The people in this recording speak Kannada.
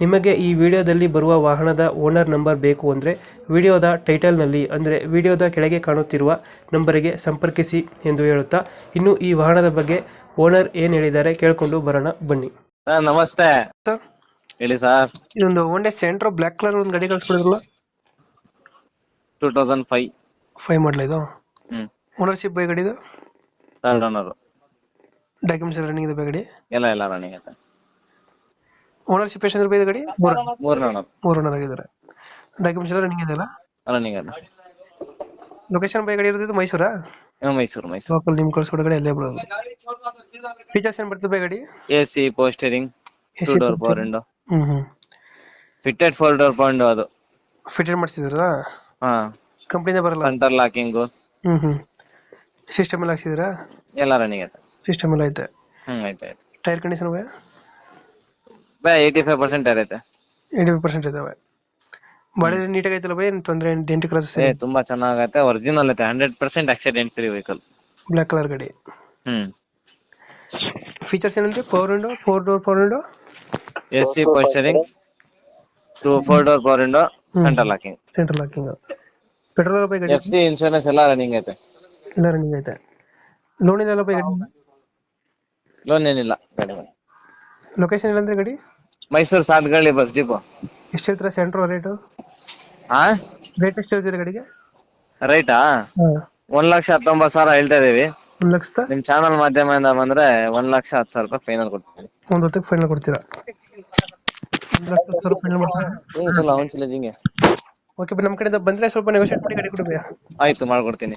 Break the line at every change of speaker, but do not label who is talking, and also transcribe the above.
ನಿಮಗೆ ಈ ವಿಡಿಯೋದಲ್ಲಿ ಬರುವ ವಾಹನದ ಓನರ್ ನಂಬರ್ ಬೇಕು ಅಂದರೆ ವಿಡಿಯೋದ ಟೈಟಲ್ನಲ್ಲಿ ಅಂದರೆ ವಿಡಿಯೋದ ಕೆಳಗೆ ಕಾಣುತ್ತಿರುವ ನಂಬರಿಗೆ ಸಂಪರ್ಕಿಸಿ ಎಂದು ಹೇಳುತ್ತಾ ಇನ್ನು ಈ ವಾಹನದ ಬಗ್ಗೆ ಓನರ್ ಏನು ಹೇಳಿದ್ದಾರೆ ಕೇಳಿಕೊಂಡು ಬರೋಣ ಬನ್ನಿ.
ಸರ್ ನಮಸ್ತೆ.
ಸರ್.
ಹೇಳಿ ಸರ್.
ಇದೊಂದು ಒನ್ ಸೆಂಟ್ರ್ ಬ್ಲ್ಯಾಕ್ ಕಲರ್ ಒಂದು ಗಾಡಿ ಕಳ್ಸ್ಕೊಡಿದ್ರಲ್ಲ?
Two thousand five.
ಫೈವ್ ಮಾಡಲ ಇದು? ಓನರ್ಶಿಪ್ ಬೈ ಗಾಡಿದು?
ಥರ್ಡ್ ಓನರು
ಡಾಕ್ಯುಮೆಂಟ್ಸ್ ಎಲ್ಲ ರನ್ನಿಂಗ್ ಇದೆ ಬೈ ಗಾಡಿ?
ಎಲ್ಲ ಎಲ್ಲ ರನ್ನಿಂಗ್ ಐತೆ
ಓನರ್ಶಿಪ್ ಎಷ್ಟು ಬೈ ಗಾಡಿ? ಮೂರು ಮೂರು ಓನರ್ ಆಗಿದ್ದಾರೆ. ಡಾಕ್ಯುಮೆಂಟ್ಸ್ ಎಲ್ಲ ರನ್ನಿಂಗ್ ಇದೆಯಲ್ಲ
ರನ್ನಿಂಗ್ ಅಲ್ಲ
ಲೊಕೇಶನ್ ಬೈ ಗಾಡಿ ಇರೋದು ಮೈಸೂರಾ?
ಮೈಸೂರು ಮೈಸೂರು.
ಲೋಕಲ್ ನಿಮ್ ಕಳ್ಸ್ಕೊಡೋ ಗಾಡಿ ಅಲ್ಲೇ ಬರೋದು. ಫೀಚರ್ಸ್ ಏನು ಬರ್ತದೆ ಬೈ ಗಾಡಿ?
A C power steering two door power window
hmm hmm.
Fitted four door power window ಅದು.
ಫಿಟೆಡ್ ಮಾಡಿಸಿದ್ರಾ
ಹಾ.
ಕಂಪ್ನಿನೇ ಬರಲ್ಲ?
Centre locking
hmm hmm. System ಎಲ್ಲ ಹಾಕ್ಸಿದ್ರಾ
ಎಲ್ಲ ರನ್ನಿಂಗ್ ಐತೆ
ಸಿಸ್ಟಮ್ ಎಲ್ಲ ಐತೆ.
ಹ್ಮ್ ಐತೆ ಆಯ್ತು.
ಟೈರ್ ಕಂಡೀಷನ್ ಬೈ?
ಬೈ ಏಯ್ಟಿ ಫೈವ್ ಪರ್ಸೆಂಟ್ ಐತೆ
ಏಯ್ಟಿ ಫೈವ್ ಪರ್ಸೆಂಟ್ ಇದಾವೆ. ಬಾಡಿ ನೀಟಾಗಿ ಐತಲ್ಲ ಬೈ? ಏನು ತೊಂದರೆ ಡೆಂಟ್ ಕ್ರಾಸಸ್
ಏ ತುಂಬಾ ಚೆನ್ನಾಗತ್ತೆ. ಒರಿಜಿನಲ್ ಐತೆ. Hundred percent accident free vehicle
black colour ಗಾಡಿ.
ಹ್ಮ್.
ಫೀಚರ್ಸ್ ಏನಂದ್ರೆ power window four door power window
S C power steering two four door power window centre locking
central locking petrol by ಗಾಡಿ?
ಎಫ್ ಸಿ ಇನ್ಶೂರೆನ್ಸ್ ಎಲ್ಲ ರನ್ನಿಂಗ್ ಐತೆ.
ಎಲ್ಲ ರನ್ನಿಂಗ್ ಐತೆ. ಲೋನ್ ಇಲ್ಲ ಬೈ ಗಾಡಿ?
ಲೋನ್ ಏನಿಲ್ಲ ಗಾಡಿ
ಲೊಕೇಶನ್ ಇಲ್ಲಂದ್ರೆ ಗಾಡಿ?
Mysuru Sathagalli bus depot.
ಎಷ್ಟು ಹೇಳ್ತೀರಾ ಸೆಂಟ್ರೋ ರೇಟು?
ಹಾ
ರೇಟ್ ಎಷ್ಟು ಹೇಳ್ತೀರಾ ಗಾಡಿಗೆ?
ರೈಟಾ ಒಂದ್ ಲಕ್ಷ ಹತ್ತೊಂಬತ್ತು ಸಾವಿರ ಹೇಳ್ತಾ ಇದೀವಿ.
ಒಂದು ಲಕ್ಷದ?
ನಿಮ್ ಚಾನಲ್ ಮಾಧ್ಯಮದಿಂದ ಬಂದ್ರೆ ಒಂದ್ ಲಕ್ಷ ಹತ್ತು ಸಾವಿರ ರೂಪಾಯಿ ಫೈನಲ್ ಕೊಡ್ತೀನಿ
ಒಂದು ಹೊತ್ತಿಗೆ ಫೈನಲ್ ಕೊಡ್ತೀರಾ? ಒಂದು ಲಕ್ಷ ಹತ್ತು ಸಾವಿರ ಫೈನಲ್ ಮಾಡ್ತೀರಾ
ಹಿಂಗೆ ಚಲೋ ಅವ್ನ್ ಚಲೋ ಜಿಂಗೆ.
ಓಕೆ ನಮ್ಮ ಕಡೆ ಬಂದ್ರೆ ಸ್ವಲ್ಪ ನೆಗೋಷಿಯೇಟ್ ಮಾಡಿ ಗಾಡಿ ಕೊಡ್ಬೇಕು.
ಆಯ್ತು ಮಾಡ್ಕೊಡ್ತೀನಿ.